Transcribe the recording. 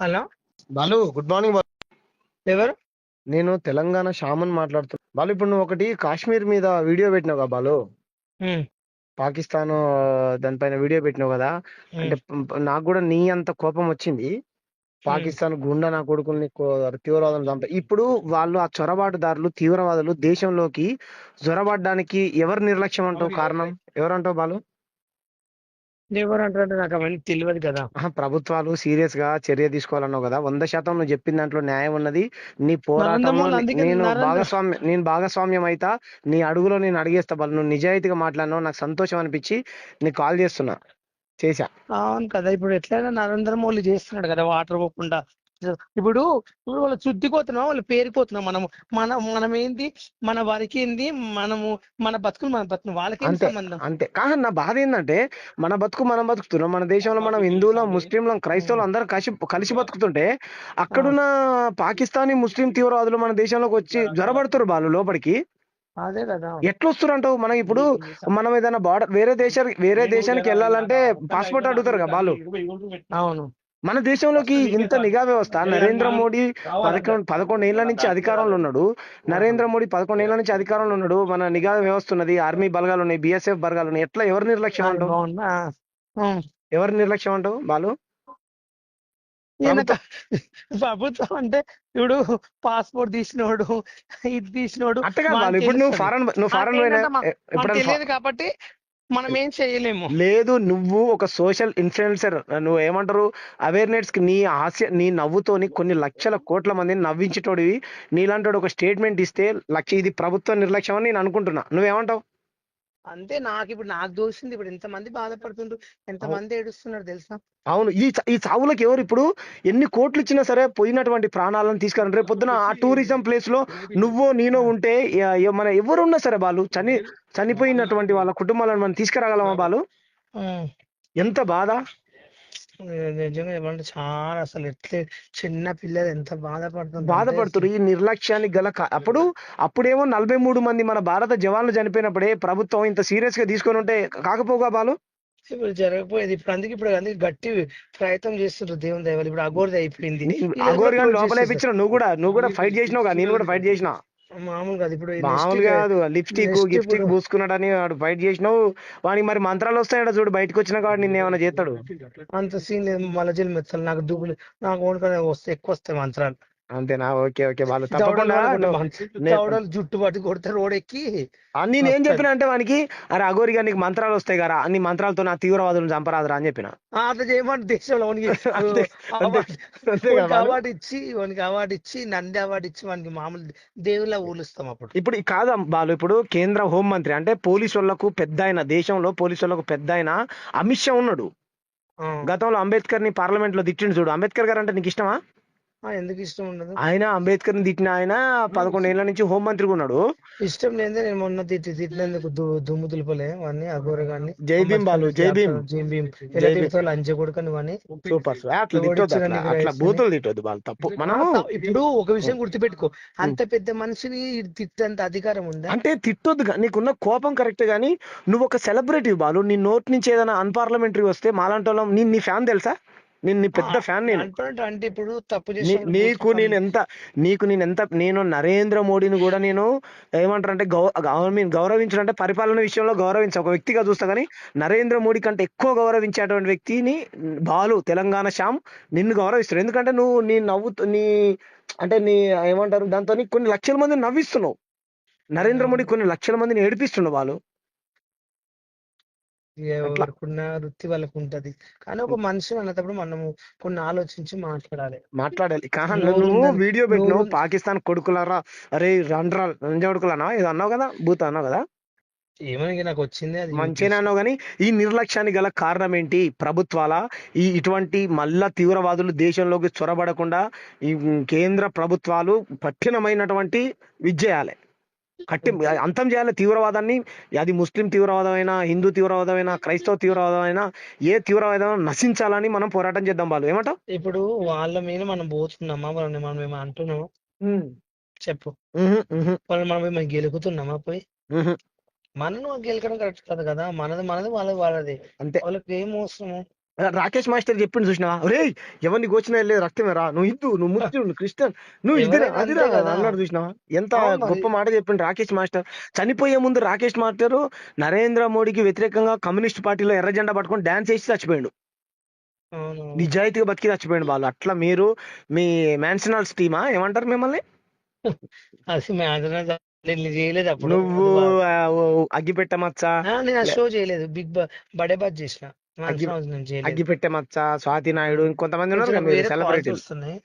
Hello Balu good morning Balu. ఎవరు? నేను Telangana shaman మాట్లాడుతున్నా బాలు ఇప్పుడు నువ్వు ఒకటి కాశ్మీర్ మీద వీడియో పెట్టినావు కదా బాలు? పాకిస్తాన్ దానిపైన వీడియో పెట్టినావు కదా? అంటే నాకు కూడా నీ అంత కోపం వచ్చింది. పాకిస్తాన్ గుండా నా కొడుకుల్ని తీవ్రవాదులు చంప ఇప్పుడు వాళ్ళు ఆ చొరబాటుదారులు తీవ్రవాదులు దేశంలోకి జొరబడ్డానికి ఎవరు నిర్లక్ష్యం అంటావు కారణం? ఎవరంటావు బాలు? ఎవరు అంటారంటే నాకు అవన్నీ తెలియదు కదా. ప్రభుత్వాలు సీరియస్గా చర్య తీసుకోవాలన్నావు కదా. వంద శాతం నువ్వు చెప్పిన దాంట్లో న్యాయం ఉన్నది. నీ అందుకే నేను భాగస్వామ్యం నేను భాగస్వామ్యం అయితా నీ అడుగులో నేను అడిగేస్తా బాలు నువ్వు నిజాయితీగా మాట్లాడినావు నాకు సంతోషం అనిపించి నీకు కాల్ చేస్తున్నా. చేశా. అవును కదా. ఇప్పుడు ఎట్లయినా నరేంద్ర మోడీ చేస్తున్నాడు కదా వాటర్ పోకుండా. ఇప్పుడు ఇప్పుడు వాళ్ళు చుద్దిపోతున్నాం వాళ్ళు పేరుపోతున్నాం మనం మన మనం ఏంది మన వారికి ఏంది? మనము మన బతుకులు మన బతుకు వాళ్ళకి సంబంధం? అంతే. కానీ నా బాధ ఏంటంటే మన బతుకు మనం బతుకుతున్నాం. మన దేశంలో మనం హిందువులం ముస్లింలం క్రైస్తవులు అందరం కలిసి కలిసి బతుకుతుంటే అక్కడున్న పాకిస్తానీ ముస్లిం తీవ్రవాదులు మన దేశంలోకి వచ్చి జ్వరబడుతున్నారు వాళ్ళు లోపలికి. అదే కదా. ఎట్లా వస్తారు అంటావు మనం ఇప్పుడు మనం ఏదైనా బార్డర్ వేరే దేశానికి వేరే దేశానికి వెళ్ళాలంటే పాస్పోర్ట్ అడుగుతారు కదా వాళ్ళు. అవును. మన దేశంలోకి ఇంత నిఘా వ్యవస్థ నరేంద్ర మోడీ పదకొండు పదకొండు ఏళ్ళ నుంచి అధికారంలో ఉన్నాడు. నరేంద్ర మోడీ పదకొండు ఏళ్ళ నుంచి అధికారంలో ఉన్నాడు. మన నిఘా వ్యవస్థ ఉన్నది ఆర్మీ బలగాలు ఉన్నాయి బిఎస్ఎఫ్ బలగాలు ఉన్నాయి. ఎట్లా ఎవరు నిర్లక్ష్యం అంటావు. ఎవరు నిర్లక్ష్యం అంటావు బాలు? ప్రభుత్వం. అంటే ఇప్పుడు పాస్పోర్ట్ తీసినోడు ఇది తీసినోడు ఇప్పుడు నువ్వు. ఫారెన్ నువ్వు ఫారెన్ తెలియదు కాబట్టి మనం ఏం చేయలేము. లేదు నువ్వు ఒక సోషల్ ఇన్ఫ్లుయెన్సర్. నువ్వు ఏమంటారు అవేర్నెస్కి నీ హాస్య నీ నవ్వుతోని కొన్ని లక్షల కోట్ల మందిని నవ్వించేటోడివి. నీలాంటి ఒక స్టేట్మెంట్ ఇస్తే లక్ష ఇది ప్రభుత్వ నిర్లక్ష్యం అని నేను అనుకుంటున్నా. నువ్వేమంటావు? అంతే. నాకు ఇప్పుడు నాకు దోషింది. ఇప్పుడు ఎంతమంది బాధపడుతుండ్రు? ఎంతమంది ఏడుస్తున్నారు తెలుసా? అవును. ఈ ఈ చావులకు ఎవరు ఇప్పుడు ఎన్ని కోట్లు ఇచ్చినా సరే పోయినటువంటి ప్రాణాలను తీసుకురండి. రేపు పొద్దున ఆ టూరిజం ప్లేస్లో నువ్వో నేనో ఉంటే మన ఎవరు ఉన్నా సరే బాలు చని చనిపోయినటువంటి వాళ్ళ కుటుంబాలను మనం తీసుకురాగలమా బాలు. ఎంత బాధ? నిజంగా ఏమంటే చాలా అసలు ఎట్లే చిన్న పిల్లలు ఎంత బాధపడుతుంది బాధపడుతున్నారు ఈ నిర్లక్ష్యానికి గల కా- అప్పుడు అప్పుడేమో నలభై మూడు మంది మన భారత జవాన్లు చనిపోయినప్పుడే ప్రభుత్వం ఇంత సీరియస్గా తీసుకొని ఉంటే కాకపోగా బాలు? ఇప్పుడు జరగకపోయేది ఇప్పుడు అందుకే ఇప్పుడు అందుకే గట్టి ప్రయత్నం చేస్తున్నారు దేవుని దయవల్ల. ఇప్పుడు అగోరిది అయిపోయింది. గాని close లోపల. వేయించిన నువ్వు కూడా నువ్వు కూడా ఫైట్ చేసినావు నేను కూడా ఫైట్ చేసిన. మామూలు కాదు. ఇప్పుడు మామూలు కాదు లిప్స్టిక్ ఇప్పుడు- పూసుకున్నాడని వాడు ఫైట్ చేసినావు. వాడికి మరి మంత్రాలు వస్తాయట చూడు బయటకు వచ్చిన వాడు నిన్న ఏమైనా చేస్తాడు. అంత సీన్ లేదు మళ్ళీ మెత్తలు నాకు దుబ్బులు నాకు ఓనుకొని వస్తే ఎక్కువ వస్తాయి మంత్రాలు. అంతేనా? Okay okay. వాళ్ళు తప్పకుండా జుట్టు పట్టి కొడితే రోడ్ ఎక్కి ఆ, నేను ఏం. చెప్పిన అంటే వానికి అరే అగోరి గారు నీకు మంత్రాలు వస్తాయి కదా నీ మంత్రాలతో నా తీవ్రవాదులను చంపరాదురా అని చెప్పిన. అట్లా చేయమంటే దేశంలో? అవార్డు ఇచ్చి వానికి అవార్డు ఇచ్చి నంది అవార్డు ఇచ్చి వానికి మామూలు దేవుళ్ళ ఊలుస్తాం అప్పుడు. ఇప్పుడు కాదు బాలు ఇప్పుడు కేంద్ర హోంమంత్రి అంటే పోలీసు వాళ్ళకు పెద్ద ఆయన దేశంలో పోలీసు వాళ్ళకు పెద్ద ఆయన అమిత్ షా ఉన్నాడు. గతంలో అంబేద్కర్ని పార్లమెంట్లో తిట్టిండు చూడు. అంబేద్కర్ గారు అంటే నీకు ఇష్టమా? ఎందుకు ఇష్టం ఉండదు? ఆయన అంబేద్కర్ని తిట్టిన ఆయన పదకొండు ఏళ్ళ నుంచి హోంమంత్రిగా ఉన్నాడు. ఇష్టం లేదే నేను మొన్న తిట్టి తిట్టినందుకు దుమ్ము దులుపలే వాడిని అఘోర గాని జై భీమ్ బాలు, జై భీమ్. జై భీమ్. జై ఎలా భీమ్. తిడతావు లంచ కొడుకని వాడిని సూపర్ అట్లా తిట్టొద్దు అట్లా. బూతులు తిట్టొద్దు బాలు తప్పు. మనము ఆ, ఇప్పుడు ఒక విషయం గుర్తుపెట్టుకో. అంత పెద్ద మనిషిని తిట్టేంత అధికారం ఉందా? అంటే తిట్టొద్దు నీకున్న కోపం కరెక్ట్ గానీ నువ్వు ఒక సెలబ్రిటీ బాలు నీ నోట్ నుంచి ఏదైనా అన్పార్లమెంటరీ వస్తే మాలాంటి వాళ్ళం నీ నీ ఫ్యాన్ తెలుసా? నేను నీ పెద్ద ఫ్యాన్ నేను. అంటే ఇప్పుడు తప్పు నీకు నేను ఎంత నీకు నేను ఎంత నేను నరేంద్ర మోడీని కూడా నేను ఏమంటారు అంటే గౌ మీన్ గౌరవించడం అంటే పరిపాలన విషయంలో గౌరవించ ఒక వ్యక్తిగా చూస్తా కానీ నరేంద్ర మోడీ కంటే ఎక్కువ గౌరవించేటువంటి వ్యక్తిని బాలు తెలంగాణ శ్యామ్ నిన్ను గౌరవిస్తారు. ఎందుకంటే నువ్వు నీ నవ్వు నీ అంటే నీ ఏమంటారు దాంతో కొన్ని లక్షల మందిని నవ్విస్తున్నావు. నరేంద్ర మోడీ కొన్ని లక్షల మందిని ఏడిపిస్తున్నావు వాళ్ళు ఎవరికున్న వృత్తి వాళ్ళకు ఉంటది. కానీ ఒక మనిషి అన్నప్పుడు మనము కొన్ని ఆలోచించి మాట్లాడాలి. మాట్లాడాలి. కానీ నువ్వు వీడియో పెట్టినావు పాకిస్తాన్ కొడుకులారా? అరే రండ్రా రంజాడుకులనా ఇది అన్నావు కదా బూత్ అన్నావు కదా? ఏమని నాకు వచ్చింది అది మంచిగానే అన్నావు కానీ ఈ నిర్లక్ష్యానికి గల కారణం ఏంటి? ప్రభుత్వాల ఈ ఇటువంటి మళ్ళా తీవ్రవాదులు దేశంలోకి చొరబడకుండా ఈ కేంద్ర ప్రభుత్వాలు కఠినమైనటువంటి విజయాలి. కట్టి అంతం చేయాలి తీవ్రవాదాన్ని. అది ముస్లిం తీవ్రవాదమైనా హిందూ తీవ్రవాదమైనా క్రైస్తవ తీవ్రవాదమైనా ఏ తీవ్రవాదం నశించాలని మనం పోరాటం చేద్దాం బాలు. ఏమంటావు? ఇప్పుడు వాళ్ళ మీద మనం పోతున్నామా? వాళ్ళని మనం ఏమో అంటున్నామా? చెప్పు. వాళ్ళని మనం గెలుకుతున్నామా పోయి. మనను గెలకడం కరెక్ట్ కాదు కదా? మనది మనది వాళ్ళది వాళ్ళది. అంతే. వాళ్ళకి ఏం అవసరము? రాకేష్ మాస్టర్ చెప్పిండు చూసినావా? ఒరే ఎవరిని కోచినా వెళ్ళే రక్తమే రా. నువ్వు హిందూ నువ్వు ముస్లిం నువ్వు క్రిస్టియన్ నువ్వు ఇదిరా అదిరా. అన్నాడు చూసినావా? ఎంత. గొప్ప మాట చెప్పిండు రాకేష్ మాస్టర్. చనిపోయే ముందు రాకేష్ మాస్టర్ నరేంద్ర మోడీకి వ్యతిరేకంగా కమ్యూనిస్ట్ పార్టీలో ఎర్ర జెండా పట్టుకొని డాన్స్ చేసి చచ్చిపోయాడు. నిజాయితీగా బతికి చచ్చిపోయాడు వాళ్ళు. అట్లా మీరు మీ మ్యాన్షనల్స్ టీమా? ఏమంటారు మిమ్మల్ని? చేయలేదు అప్పుడు. నువ్వు ఆ, ఓ, అగ్గిపెట్ట మచ్చ. ఆ, నేను ఆ షో చేయలేదు. బిగ్ బా బడే బాత్ చేసిన. అగ్గి- చేయలేదు అగ్గిపెట్టే మచ్చ స్వాతి నాయుడు ఇంకొంతమంది ఉన్నారు కదా మీరు వేరే వస్తున్నాయి.